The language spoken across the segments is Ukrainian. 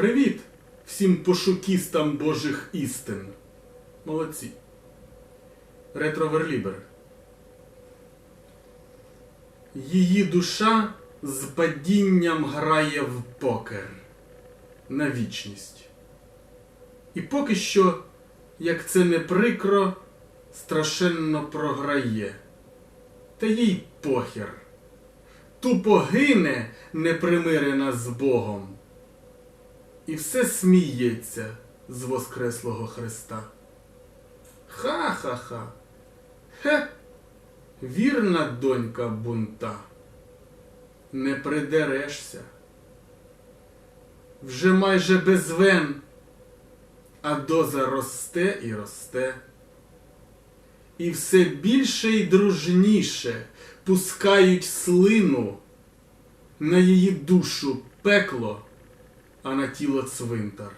Привіт всім пошукістам Божих істин. Молодці. Ретроверлібер. Її душа з падінням грає в покер на вічність. І поки що, як це не прикро, страшенно програє. Та їй похер. Тупо гине непримирена з Богом. І все сміється з Воскреслого Христа. Ха-ха-ха. Хе. Вірна донька бунта. Не придерешся. Вже майже без вен, а доза росте і росте. І все більше і дружніше пускають слину на її душу пекло, а на тіло цвинтар.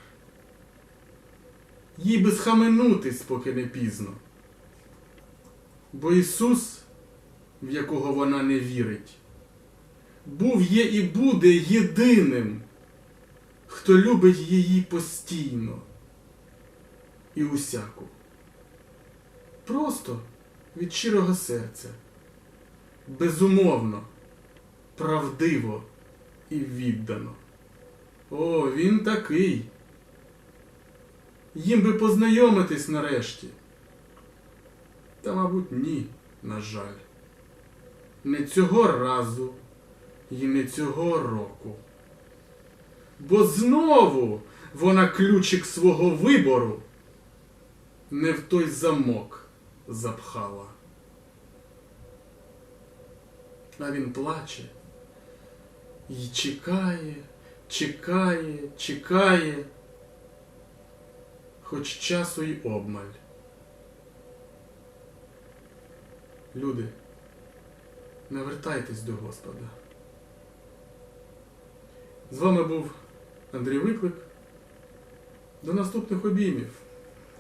Їй би схаменутись, поки не пізно. Бо Ісус, в якого вона не вірить, був є і буде єдиним, хто любить її постійно і усяку. Просто від щирого серця, безумовно, правдиво і віддано. О, він такий. Їм би познайомитись нарешті. Та, мабуть, ні, на жаль. Не цього разу і не цього року. Бо знову вона ключик свого вибору не в той замок запхала. А він плаче і чекає, чекає, чекає, хоч часу й обмаль. Люди, навертайтесь до Господа. З вами був Андрій Виклик. До наступних обіймів.